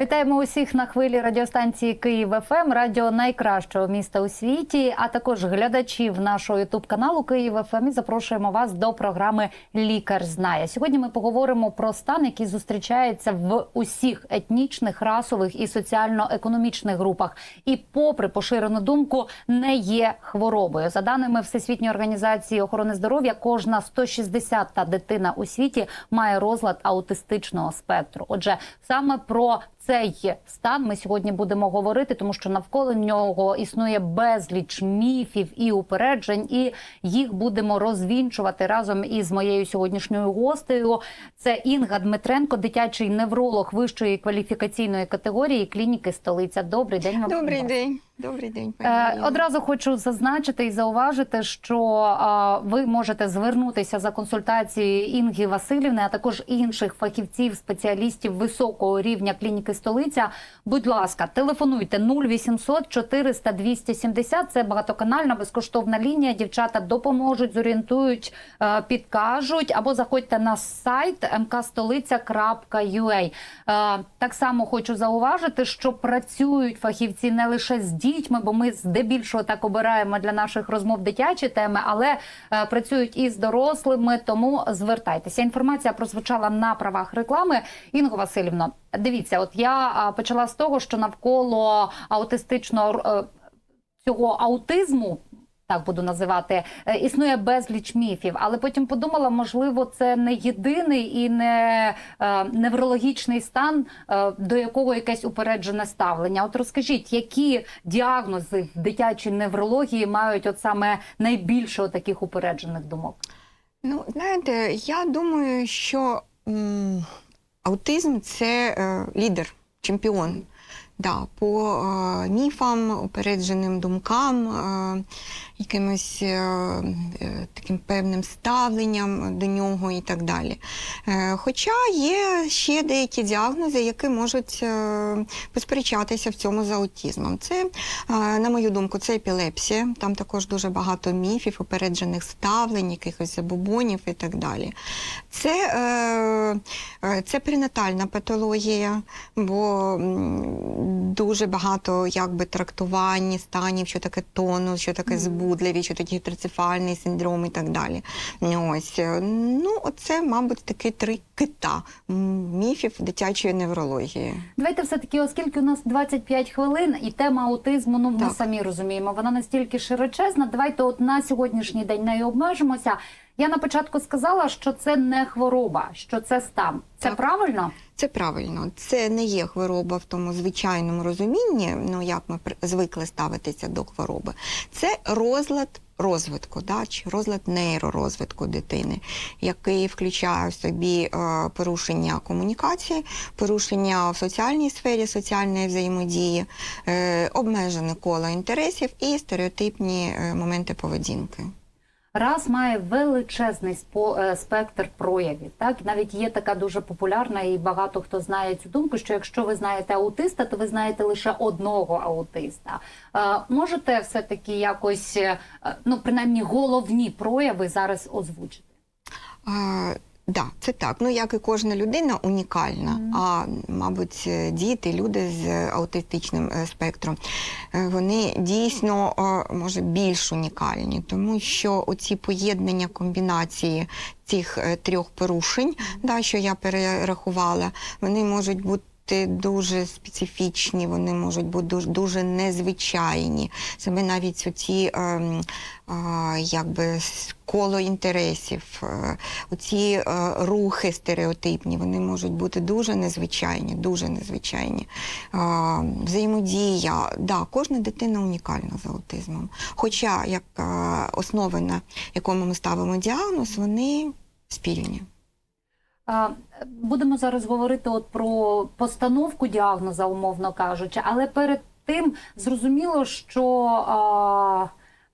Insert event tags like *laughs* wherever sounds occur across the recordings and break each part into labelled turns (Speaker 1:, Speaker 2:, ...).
Speaker 1: Вітаємо усіх на хвилі радіостанції Київ ФМ, радіо найкращого міста у світі, а також глядачів нашого ютуб каналу Київ ФМ. І запрошуємо вас до програми Лікар знає. Сьогодні ми поговоримо про стан, який зустрічається в усіх етнічних, расових і соціально-економічних групах, і, попри поширену думку, не є хворобою. За даними Всесвітньої організації охорони здоров'я, кожна 160-та дитина у світі має розлад аутистичного спектру. Отже, саме про цей стан ми сьогодні будемо говорити, тому що навколо нього існує безліч міфів і упереджень, і їх будемо розвінчувати разом із моєю сьогоднішньою гостею. Це Інга Дмитренко, дитячий невролог вищої кваліфікаційної категорії клініки столиця. Добрий день.
Speaker 2: Добрий день. Добрий день, пані.
Speaker 1: Е, Одразу хочу зазначити і зауважити, що ви можете звернутися за консультацією Інги Васильівни, а також інших фахівців, спеціалістів високого рівня клініки столиця. Будь ласка, телефонуйте 0800 400 270. Це багатоканальна безкоштовна лінія. Дівчата допоможуть, зорієнтують, е, підкажуть або заходьте на сайт mkstolica.ua. Е, Так само хочу зауважити, що працюють фахівці не лише з дітьми, бо ми здебільшого так обираємо для наших розмов дитячі теми, але е, працюють і з дорослими. Тому звертайтеся. Інформація прозвучала на правах реклами. Інго Васильівно, дивіться, от я а, почала з того, що навколо аутистичного е, цього аутизму. Так буду називати, е, існує безліч міфів, але потім подумала, можливо, це не єдиний і не е, неврологічний стан, е, до якого якесь упереджене ставлення. От розкажіть, які діагнози в дитячій неврології мають от саме найбільше таких упереджених думок?
Speaker 2: Ну, знаєте, я думаю, що м, аутизм це е, лідер, чемпіон. Да, по е, міфам, упередженим думкам, е, якимось е, е, таким певним ставленням до нього і так далі. Е, хоча є ще деякі діагнози, які можуть посперечатися в цьому з аутизмом. Це, на мою думку, це епілепсія. Там також дуже багато міфів, упереджених ставлень, якихось забобонів і так далі. Це, це перинатальна патологія, бо дуже багато якби трактувань станів, що таке тонус, що таке збудливість, тоді таке гіперцефальний синдром і так далі. Ось. е, Ну, оце, мабуть, такі три кита міфів дитячої неврології.
Speaker 1: Давайте все таки, оскільки у нас 25 хвилин, і тема аутизму, ну ми
Speaker 2: Так.
Speaker 1: самі розуміємо, вона настільки широчезна. Давайте от на сьогоднішній день нею обмежимося. Я на початку сказала, що це не хвороба, що це стан. Це
Speaker 2: Так.
Speaker 1: правильно?
Speaker 2: Це правильно, це не є хвороба в тому звичайному розумінні, ну як ми звикли ставитися до хвороби. Це розлад розвитку, да, чи розлад нейророзвитку дитини, який включає в собі е, порушення комунікації, порушення в соціальній сфері, соціальної взаємодії, е, обмежене коло інтересів і стереотипні е, моменти поведінки.
Speaker 1: Раз має величезний е, спектр проявів. Так навіть є така дуже популярна, і багато хто знає цю думку. Що якщо ви знаєте аутиста, то ви знаєте лише одного аутиста. Е, можете все таки якось, е, ну принаймні, головні прояви зараз озвучити?
Speaker 2: А, да, це так. Ну як і кожна людина унікальна. А мабуть, е, діти, люди з аутистичним е, спектром, е, вони дійсно може більш унікальні, тому що оці поєднання комбінації цих трьох порушень, да, що я перерахувала, вони можуть бути. Дуже специфічні, вони можуть бути дуже, дуже незвичайні. Саме навіть оці ем, а, якби коло інтересів, е, оці е, рухи стереотипні, вони можуть бути дуже незвичайні, дуже незвичайні. А, взаємодія, да, кожна дитина унікальна з аутизмом. Хоча як е, основи, на якому ми ставимо діагноз, вони спільні.
Speaker 1: Будемо зараз говорити от про постановку діагноза, умовно кажучи, але перед тим зрозуміло, що а,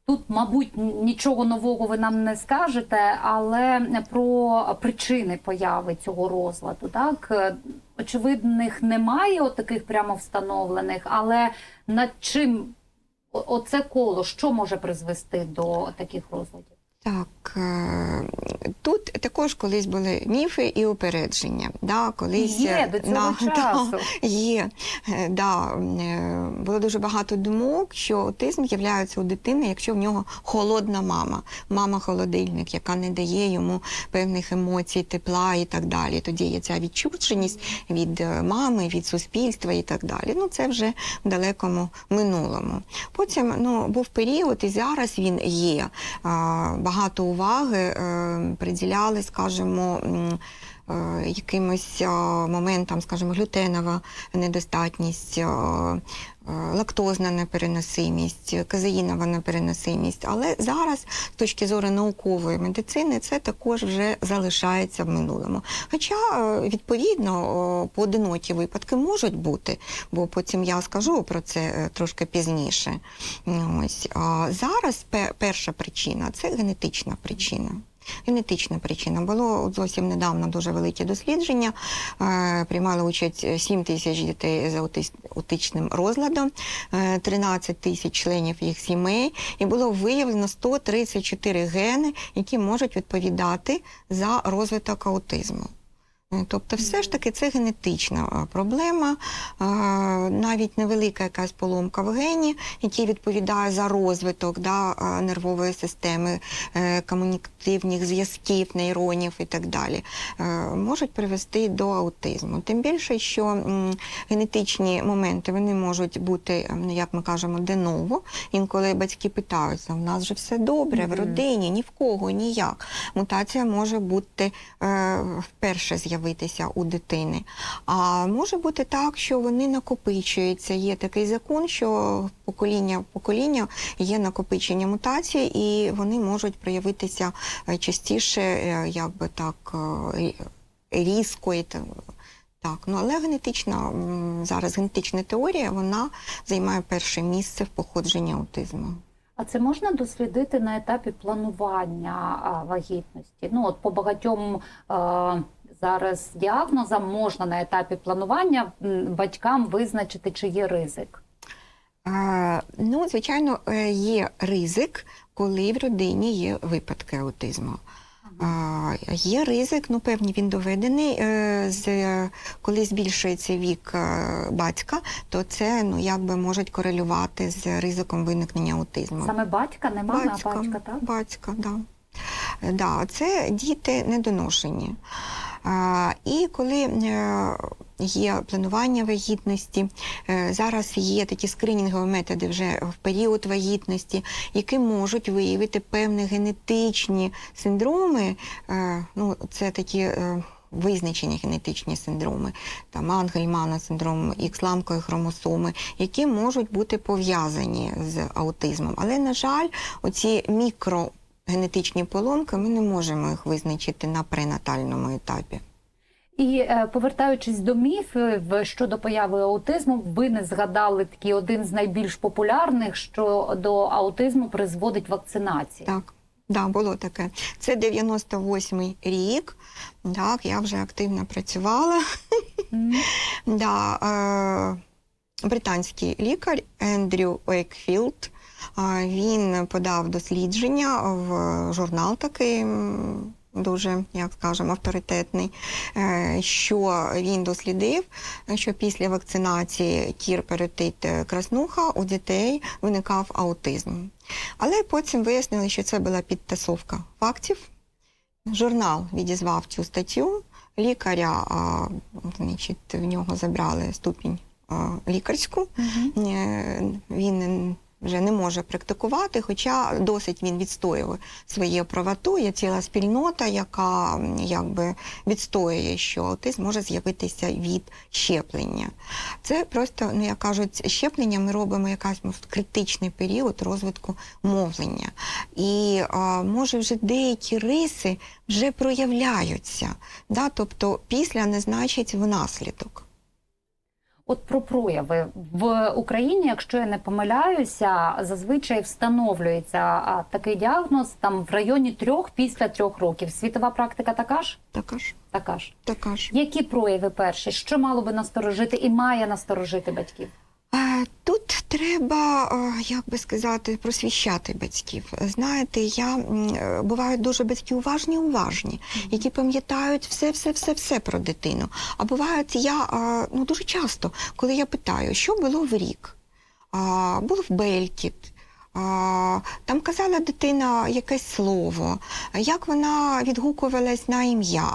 Speaker 1: тут, мабуть, нічого нового ви нам не скажете, але про причини появи цього розладу, так очевидних немає, от таких прямо встановлених, але над чим оце коло, що може призвести до таких розладів?
Speaker 2: Так, е, тут також колись були міфи і упередження. Да, колись,
Speaker 1: Є
Speaker 2: е,
Speaker 1: до цього *laughs*
Speaker 2: да,
Speaker 1: часу.
Speaker 2: Да, є. Е, Да, е, було дуже багато думок, що аутизм з'являється у дитини, якщо в нього холодна мама, мама-холодильник, яка не дає йому певних емоцій, тепла і так далі. Тоді є ця відчуженість від е, мами, від суспільства і так далі. Ну, це вже в далекому минулому. Потім ну, був період, і зараз він є. Багато уваги е, приділяли, скажімо, якимось е, моментам, скажімо, глютенова недостатність, е, е, лактозна непереносимість, казеїнова непереносимість. Але зараз, з точки зору наукової медицини, це також вже залишається в минулому. Хоча, е, відповідно, поодинокі випадки можуть бути, бо потім я скажу про це е, трошки пізніше. Ось. Зараз перша причина це генетична причина. Генетична причина. Було зовсім недавно дуже велике дослідження. Е, Приймали участь 7 тисяч дітей з аутичним розладом, е, 13 тисяч членів їх сімей, і було виявлено 134 гени, які можуть відповідати за розвиток аутизму. Тобто, все ж таки це генетична проблема, навіть невелика якась поломка в гені, який відповідає за розвиток да, нервової системи, е, комунікативних зв'язків, нейронів і так далі, е, можуть привести до аутизму. Тим більше, що генетичні моменти вони можуть бути, як ми кажемо, деново. Інколи батьки питаються: у нас же все добре, в родині, ні в кого, ніяк. Мутація може бути е, вперше з'явитися у дитини. А може бути так, що вони накопичуються. Є такий закон, що покоління в покоління є накопичення мутацій, і вони можуть проявитися е, частіше, е, як би так, е, різко так. Ну але генетична зараз генетична теорія вона займає перше місце в походженні аутизму.
Speaker 1: А це можна дослідити на етапі планування вагітності? Ну от по багатьом зараз діагнозам можна на етапі планування батькам визначити, чи є ризик.
Speaker 2: Ну, звичайно, е, є ризик, коли в родині є випадки аутизму. А, Є ризик, ну певні він доведений. е, З коли збільшується вік е, батька, то це ну якби можуть корелювати з ризиком виникнення аутизму.
Speaker 1: Саме батька, не мама, а батька, так?
Speaker 2: Батька, да. Е, Да, це діти недоношені. І коли е, є планування вагітності, е, зараз є такі скринінгові методи вже в період вагітності, які можуть виявити певні генетичні синдроми. Е, ну, це такі. Визначені генетичні синдроми, там Ангельмана синдром, ікс-ламкові хромосоми, які можуть бути пов'язані з аутизмом. Але, на жаль, оці мікрогенетичні поломки ми не можемо їх визначити на пренатальному етапі.
Speaker 1: І е, повертаючись до міфів щодо появи аутизму, ви не згадали такий один з найбільш популярних, що до аутизму призводить вакцинація.
Speaker 2: Так, да, було таке. Це 98-й рік. Так, я вже активно працювала. *laughs* Да, е, британський лікар Ендрю Уейкфілд. Він подав дослідження в журнал такий. Дуже, як скажемо, авторитетний, е, що він дослідив, що після вакцинації кір перетит е, краснуха у дітей виникав аутизм. Але потім вияснили, що це була підтасовка фактів. Журнал відізвав цю статтю. Лікаря, а, значить, в нього забрали ступінь а, лікарську. Е, Він вже не може практикувати, хоча досить він відстоює свою правоту. Є ціла спільнота, яка якби відстоює, що аутизм може з'явитися від щеплення. Це просто, ну як кажуть, щеплення ми робимо якась критичний період розвитку мовлення. І а, може вже деякі риси вже проявляються. Да? Тобто після не значить внаслідок.
Speaker 1: От про прояви в Україні, якщо я не помиляюся, зазвичай встановлюється такий діагноз там в районі трьох після трьох років. Світова практика така ж?
Speaker 2: Така ж,
Speaker 1: Така ж.
Speaker 2: така ж.
Speaker 1: Які прояви перші? Що мало би насторожити і має насторожити батьків?
Speaker 2: Е, Тут треба, е, як би сказати, просвіщати батьків. Знаєте, я е, бувають дуже батьки уважні, уважні, які пам'ятають все, все, все, все про дитину. А бувають я ну дуже часто, коли я питаю, що було в рік, а, був белькіт. Там казала дитина якесь слово, як вона відгукувалась на ім'я,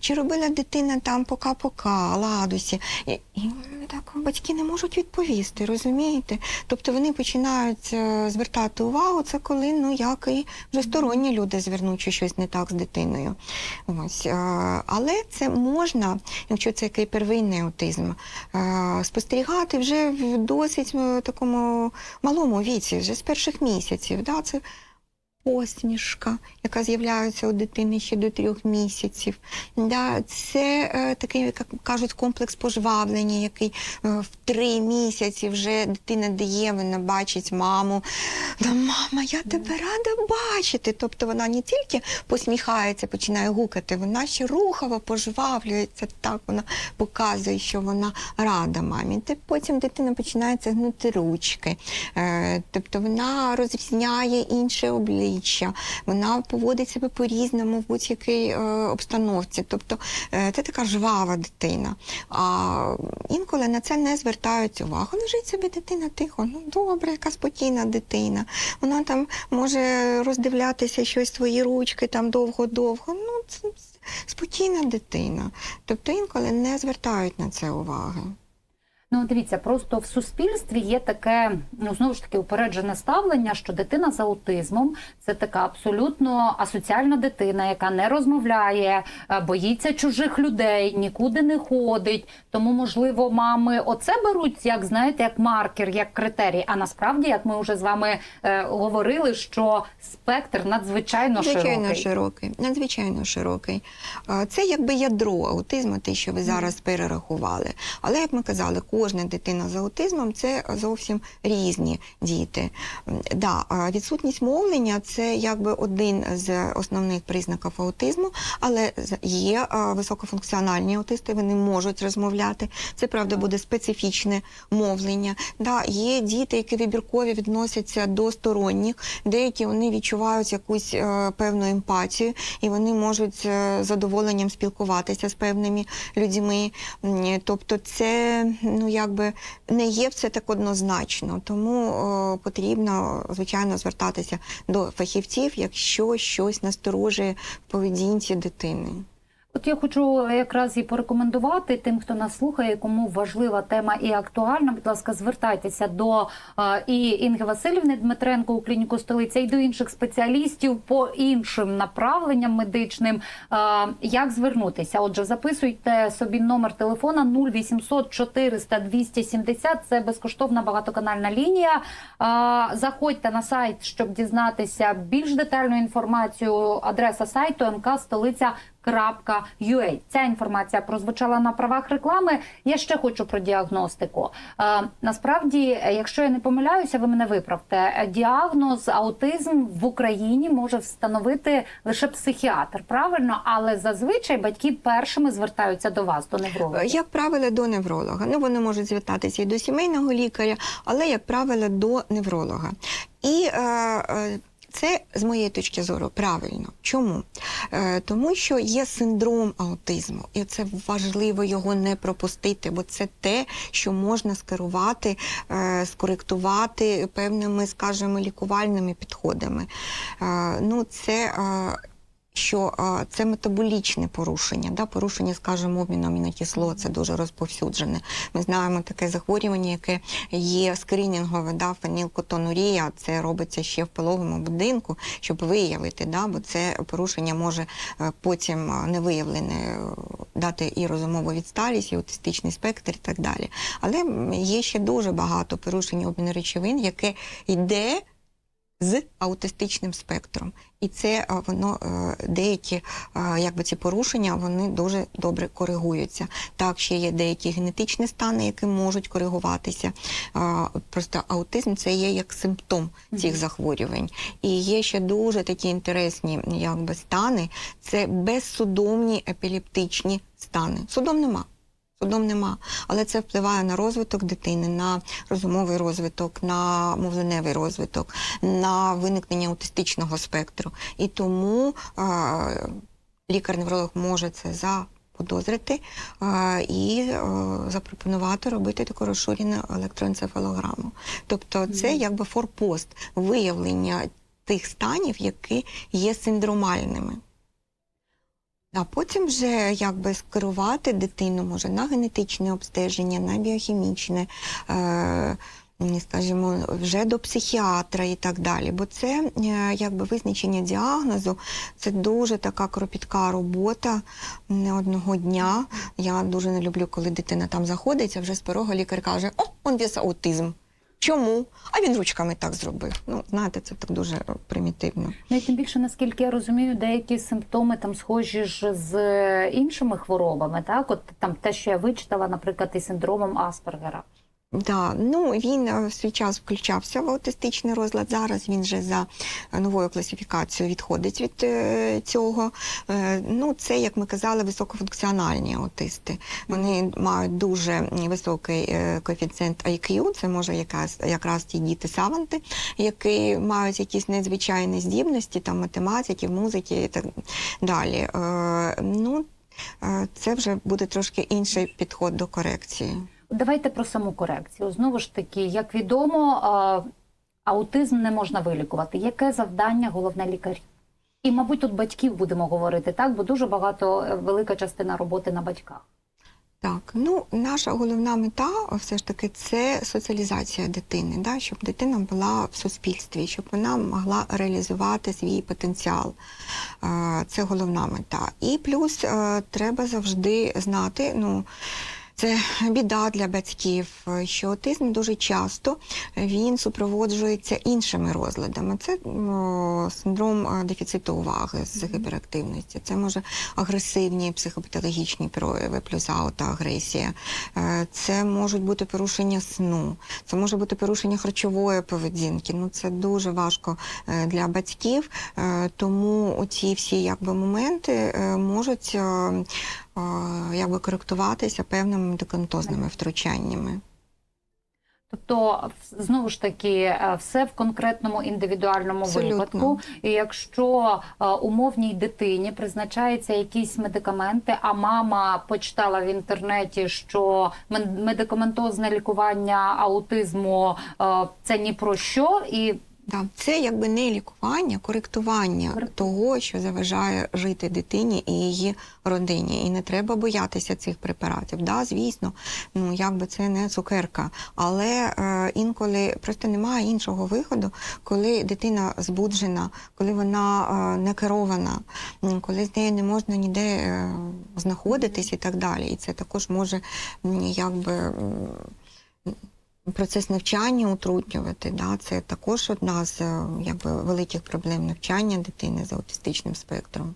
Speaker 2: чи робила дитина там пока-пока, ладусі. І, і так батьки не можуть відповісти, розумієте? Тобто вони починають е, звертати увагу, це коли ну як і вже сторонні люди звернуть, що щось не так з дитиною. Ось, е, але це можна, якщо це який первинний аутизм, е, спостерігати вже в досить такому малому віці, вже з перших місяців. Да? Це посмішка, яка з'являється у дитини ще до трьох місяців. Да, це е, такий, як кажуть, комплекс пожвавлення, який е, в три місяці вже дитина дає, вона бачить маму. Да, мама, я тебе рада бачити. Тобто вона не тільки посміхається, починає гукати, вона ще рухово пожвавлюється. Так вона показує, що вона рада мамі. Та потім дитина починає гнути ручки. Е, тобто вона розрізняє інше обличчя, вона поводить себе по-різному в будь-якій е, обстановці. Тобто е, це така жвава дитина. А інколи на це не звертають увагу. Лежить собі дитина тихо, ну добре, яка спокійна дитина. Вона там може роздивлятися щось свої ручки там довго-довго. Ну, це спокійна дитина. Тобто інколи не звертають на це уваги.
Speaker 1: Ну, дивіться, просто в суспільстві є таке, ну знову ж таки, упереджене ставлення, що дитина з аутизмом це така абсолютно асоціальна дитина, яка не розмовляє, е, боїться чужих людей, нікуди не ходить. Тому, можливо, мами оце беруть, як знаєте, як маркер, як критерій. А насправді, як ми вже з вами е, говорили, що спектр надзвичайно
Speaker 2: Надзвичайно
Speaker 1: широкий.
Speaker 2: широкий, надзвичайно широкий. Це якби ядро аутизму, те, що ви зараз перерахували. Але як ми казали, кожна дитина з аутизмом це зовсім різні діти. Да, відсутність мовлення це якби один з основних признаків аутизму, але є високофункціональні аутисти, вони можуть розмовляти. Це правда буде специфічне мовлення. Да, є діти, які вибіркові відносяться до сторонніх, деякі вони відчувають якусь е, певну емпатію, і вони можуть е, з задоволенням спілкуватися з певними людьми. Тобто, це ну якби не є все так однозначно. Тому е, потрібно звичайно звертатися до фахівців, якщо щось насторожує в поведінці дитини.
Speaker 1: От я хочу якраз і порекомендувати тим, хто нас слухає, кому важлива тема і актуальна. Будь ласка, звертайтеся до і Інги Васильівни Дмитренко у клініку столиця і до інших спеціалістів по іншим направленням медичним. Як звернутися? Отже, записуйте собі номер телефона 0800 400 270. Це безкоштовна багатоканальна лінія. Заходьте на сайт, щоб дізнатися більш детальну інформацію. Адреса сайту МК столиця. .ua. Ця інформація прозвучала на правах реклами. Я ще хочу про діагностику. Е, насправді, якщо я не помиляюся, ви мене виправте. Діагноз аутизм в Україні може встановити лише психіатр, правильно, але зазвичай батьки першими звертаються до вас, до невролога.
Speaker 2: Як правило, до невролога. Ну, вони можуть звертатися і до сімейного лікаря, але, як правило, до невролога. І е, е, це з моєї точки зору правильно. Чому? Е, тому що є синдром аутизму, і це важливо його не пропустити, бо це те, що можна скерувати, е, скоректувати певними, скажімо, лікувальними підходами. Е, ну, це е, що це метаболічне порушення, да, порушення, скажімо, обміну амінокислот, це дуже розповсюджене. Ми знаємо таке захворювання, яке є скринінгове, да, фенілкотонурія, це робиться ще в пологовому будинку, щоб виявити, да, бо це порушення може е, потім е, невиявлене е, дати і розумову відсталість, і аутистичний спектр і так далі. Але є ще дуже багато порушень обміну речовин, яке йде з аутистичним спектром. І це е, воно е, деякі е, якби ці порушення вони дуже добре коригуються. Так, ще є деякі генетичні стани, які можуть коригуватися. Просто аутизм це є як симптом цих захворювань. І є ще дуже такі інтересні якби, стани. Це безсудомні епілептичні стани. Судом нема. Судом нема, але це впливає на розвиток дитини, на розумовий розвиток, на мовленевий розвиток, на виникнення аутистичного спектру. І тому е, лікар-невролог може це заподозрити е, і е, запропонувати робити таку розширену електроенцефалограму. Тобто, це якби форпост виявлення тих станів, які є синдромальними. А потім вже якби скерувати дитину може на генетичне обстеження, на біохімічне, е, скажімо, вже до психіатра і так далі. Бо це е, якби визначення діагнозу, це дуже така кропітка робота не одного дня. Я дуже не люблю, коли дитина там заходить, а вже з порога лікар каже: О, он весь аутизм. Чому? А він ручками так зробив. Ну, знаєте, це так дуже примітивно.
Speaker 1: Ну тим більше, наскільки я розумію, деякі симптоми там схожі ж з іншими хворобами, так? От там те, що я вичитала, наприклад, і синдромом Аспергера.
Speaker 2: Да, ну він е, в свій час включався в аутистичний розлад. Зараз він вже за е, новою класифікацією відходить від е, цього. Ну, це, як ми казали, високофункціональні аутисти. Вони мають дуже високий коефіцієнт IQ, Це може якраз, якраз ті діти-саванти, які мають якісь незвичайні здібності, там математики, музики і так далі. Ну, це вже буде трошки інший підход до корекції.
Speaker 1: Давайте про саму корекцію. Знову ж таки, як відомо, аутизм не можна вилікувати. Яке завдання головне лікарів? І, мабуть, тут батьків будемо говорити, так? Бо дуже багато е, велика частина роботи на батьках.
Speaker 2: Так, ну наша головна мета все ж таки це соціалізація дитини, да, щоб дитина була в суспільстві, щоб вона могла реалізувати свій потенціал. Е, Це головна мета. І плюс е, треба завжди знати, ну. Це біда для батьків, що аутизм дуже часто він супроводжується іншими розладами. Це о, синдром е, дефіциту уваги з гіперактивності. Це може агресивні психопатологічні прояви, плюс аутоагресія. Е, Це можуть бути порушення сну, це може бути порушення харчової поведінки. Ну це дуже важко е, для батьків, Е, тому оці всі якби моменти е, можуть. Е, якби коректуватися певними медикаментозними втручаннями.
Speaker 1: Тобто, знову ж таки, е, все в конкретному індивідуальному
Speaker 2: Абсолютно.
Speaker 1: випадку. І якщо е, умовній дитині призначаються якісь медикаменти, а мама почитала в інтернеті, що мен- медикаментозне лікування аутизму це ні про що, і
Speaker 2: Да, це якби не лікування, коректування
Speaker 1: Корректування.
Speaker 2: того, що заважає жити дитині і її родині. І не треба боятися цих препаратів. Да, звісно, ну якби це не цукерка, але е, інколи просто немає іншого виходу, коли дитина збуджена, коли вона е, не керована, коли з нею не можна ніде е, знаходитись і так далі. І це також може якби. Процес навчання утруднювати, да, це також одна з е, якби, великих проблем навчання дитини з аутистичним спектром.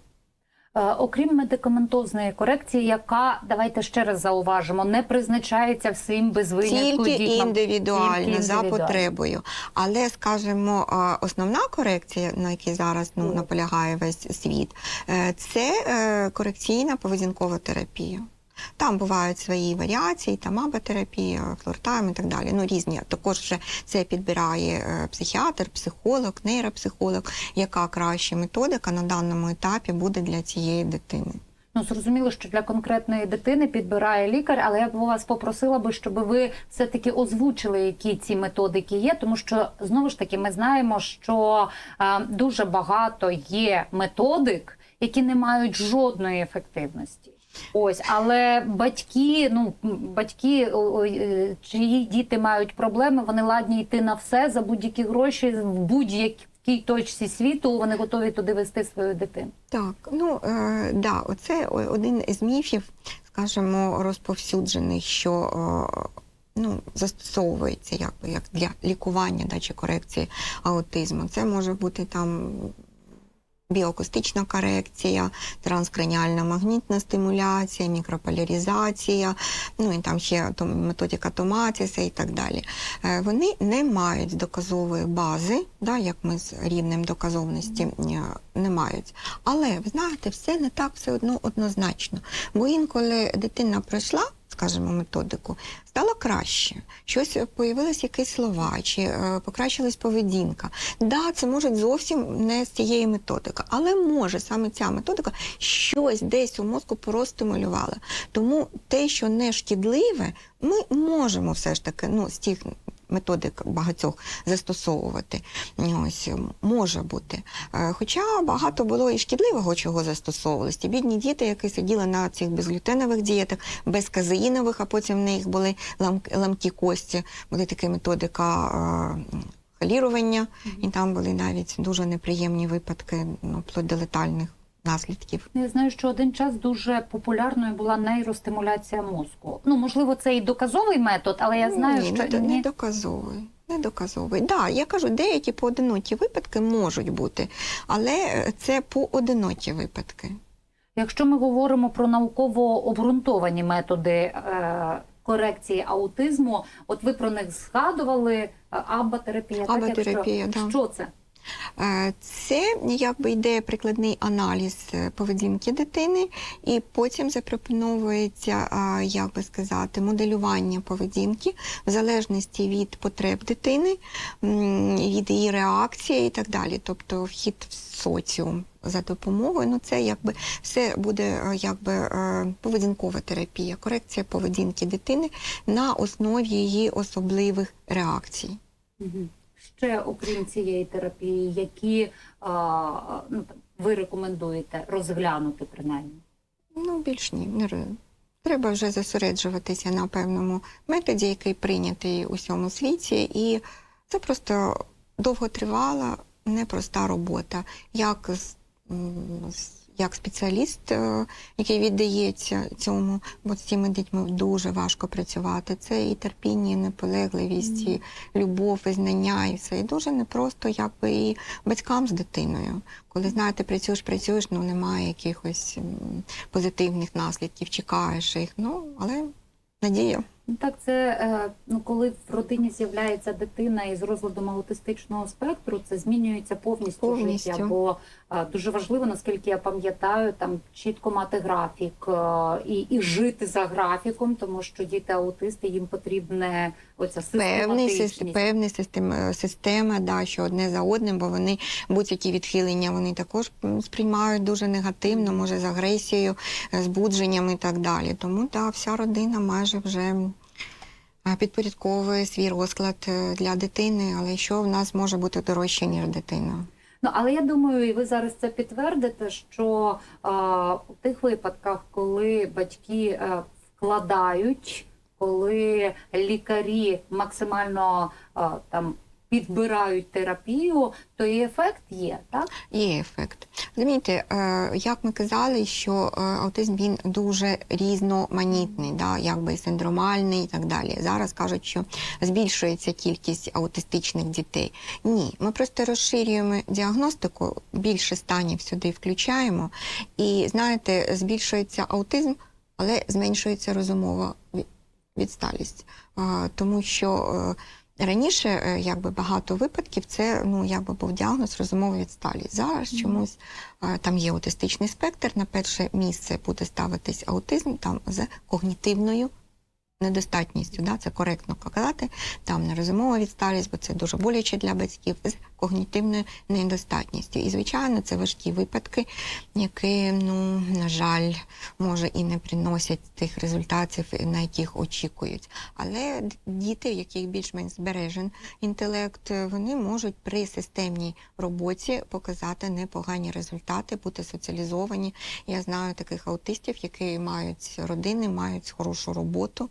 Speaker 1: Е, Окрім медикаментозної корекції, яка давайте ще раз зауважимо, не призначається всім без винятку
Speaker 2: Тільки
Speaker 1: дітям.
Speaker 2: індивідуально,
Speaker 1: Тільки
Speaker 2: за
Speaker 1: індивідуально.
Speaker 2: потребою. Але, скажімо, е, основна корекція, на якій зараз ну, наполягає весь світ, це корекційна поведінкова терапія. Там бувають свої варіації, там аботерапія, флортайм і так далі. Ну, різні. Також вже це підбирає е, психіатр, психолог, нейропсихолог, яка краща методика на даному етапі буде для цієї дитини.
Speaker 1: Ну зрозуміло, що для конкретної дитини підбирає лікар, але я б вас попросила би, щоб ви все таки озвучили, які ці методики є, тому що знову ж таки ми знаємо, що е, дуже багато є методик, які не мають жодної ефективності. Ось, але батьки, ну батьки, е, чиї діти мають проблеми, вони ладні йти на все за будь-які гроші в будь-якій точці світу. Вони готові туди вести свою дитину.
Speaker 2: Так, ну е, да, оце один із міфів, скажімо, розповсюджений, що е, ну, застосовується якби як для лікування да, чи корекції аутизму. Це може бути там біоакустична корекція, транскраніальна магнітна стимуляція, мікрополяризація, ну і там ще методика томатіса і так далі. Е, Вони не мають доказової бази, да, як ми з рівнем доказовності е, не мають. Але ви знаєте, все не так все одно однозначно. Бо інколи дитина пройшла. Скажімо, методику стало краще, щось появились якісь слова, чи е, покращилась поведінка. Да, це може зовсім не з цієї методики, але може саме ця методика щось десь у мозку простимулювала. Тому те, що не шкідливе, ми можемо все ж таки ну, тих методик багатьох застосовувати. Ось може бути. Е, Хоча багато було і шкідливого, чого застосовувалось. Ті бідні діти, які сиділи на цих безглютенових дієтах, безказеїнових, а потім в них були лам- ламкі кості, буде така методика. е, Халірування, і там були навіть дуже неприємні випадки ну, вплоть до летальних наслідків.
Speaker 1: Я знаю, що один час дуже популярною була нейростимуляція мозку. Ну, можливо, це і доказовий метод, але я знаю,
Speaker 2: ні,
Speaker 1: що
Speaker 2: не, до- не доказовий. Не доказовий. Да, я кажу, деякі поодинокі випадки можуть бути, але це поодинокі випадки.
Speaker 1: Якщо ми говоримо про науково обґрунтовані методи е, корекції аутизму, от ви про них згадували е, абатерапія. так, якщо-
Speaker 2: да.
Speaker 1: Що це?
Speaker 2: Це якби йде прикладний аналіз е, поведінки дитини, і потім запропоновується, як би сказати, моделювання поведінки в залежності від потреб дитини, від її реакції і так далі. Тобто вхід в соціум за допомогою. Ну це якби все буде е, якби е, поведінкова терапія, корекція поведінки дитини на основі її особливих реакцій.
Speaker 1: Ще окрім цієї терапії, які ну, ви рекомендуєте розглянути принаймні?
Speaker 2: Ну, більш ні. Треба вже зосереджуватися на певному методі, який прийнятий у всьому світі. І це просто довготривала, непроста робота. Як, з- як спеціаліст, е, який віддається цьому, бо з цими дітьми дуже важко працювати. Це і терпіння, і наполегливість, і любов, і знання, і все. І дуже непросто, якби і батькам з дитиною. Коли знаєте, працюєш, працюєш, ну немає якихось позитивних наслідків, чекаєш їх. Ну, але надія.
Speaker 1: Ну, Так, це е, ну, коли в родині з'являється дитина із розладом аутистичного спектру, це змінюється повністю,
Speaker 2: Повністю.
Speaker 1: життя. Бо е, дуже важливо, наскільки я пам'ятаю, там чітко мати графік е, і, і жити за графіком, тому що діти аутисти їм потрібне оця
Speaker 2: Певний певний систем, е, система, да, що одне за одним, бо вони будь-які відхилення вони також сприймають дуже негативно, може з агресією, е, збудженням і так далі. Тому да, вся родина майже вже е, підпорядковує свій розклад е, для дитини, але що в нас може бути дорожче, ніж дитина?
Speaker 1: Ну але я думаю, і ви зараз це підтвердите, що а, у тих випадках, коли батьки е, вкладають, коли лікарі максимально там підбирають терапію, то і ефект є, так?
Speaker 2: Є ефект. Розумієте, е, як ми казали, що е, аутизм він дуже різноманітний, да, якби синдромальний і так далі. Зараз кажуть, що збільшується кількість аутистичних дітей. Ні, ми просто розширюємо діагностику, більше станів сюди включаємо. І знаєте, збільшується аутизм, але зменшується розумова відсталість. Тому що е, Раніше, е, якби багато випадків, це ну якби був діагноз розумова відсталість. Зараз чомусь там є аутистичний спектр. На перше місце буде ставитись аутизм там з когнітивною недостатністю. Да? Це коректно казати. Там не розумова відсталість, бо це дуже боляче для батьків, з когнітивною недостатністю. І, звичайно, це важкі випадки, які, ну, на жаль, може і не приносять тих результатів, на яких очікують. Але діти, в яких більш-менш збережен інтелект, вони можуть при системній роботі показати непогані результати, бути соціалізовані. Я знаю таких аутистів, які мають родини, мають хорошу роботу.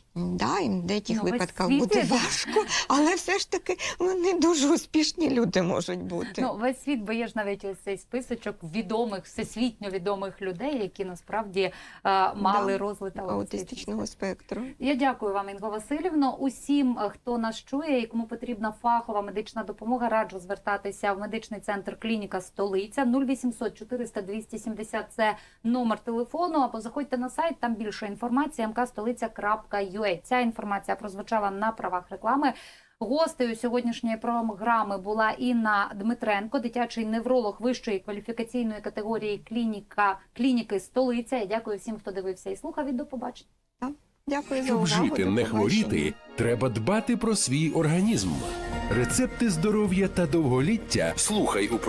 Speaker 2: Да, і в деяких
Speaker 1: Ну, ви
Speaker 2: випадках
Speaker 1: світлі,
Speaker 2: буде важко, але все ж таки вони дуже успішні люди можуть бути.
Speaker 1: Ну, весь світ бо є ж навіть ось цей списочок відомих, всесвітньо відомих людей, які насправді е, мали
Speaker 2: Да,
Speaker 1: розлит аутистичного
Speaker 2: аутистичного спектру.
Speaker 1: Я дякую вам, Інго Васильівно. Усім, е, хто нас чує і кому потрібна фахова медична допомога, раджу звертатися в медичний центр клініка столиця 0800 400 270 – Це номер телефону. Або заходьте на сайт, там більше інформації mkstolica.ua. Ця інформація прозвучала на правах реклами. Гостею сьогоднішньої програми була Інна Дмитренко, дитячий невролог вищої кваліфікаційної категорії клініка клініки столиця. Я дякую всім, хто дивився і слухав. І до побачення.
Speaker 2: Дякую за
Speaker 3: Щоб
Speaker 2: увагу.
Speaker 3: жити, не хворіти, треба дбати про свій організм. Рецепти здоров'я та довголіття слухай у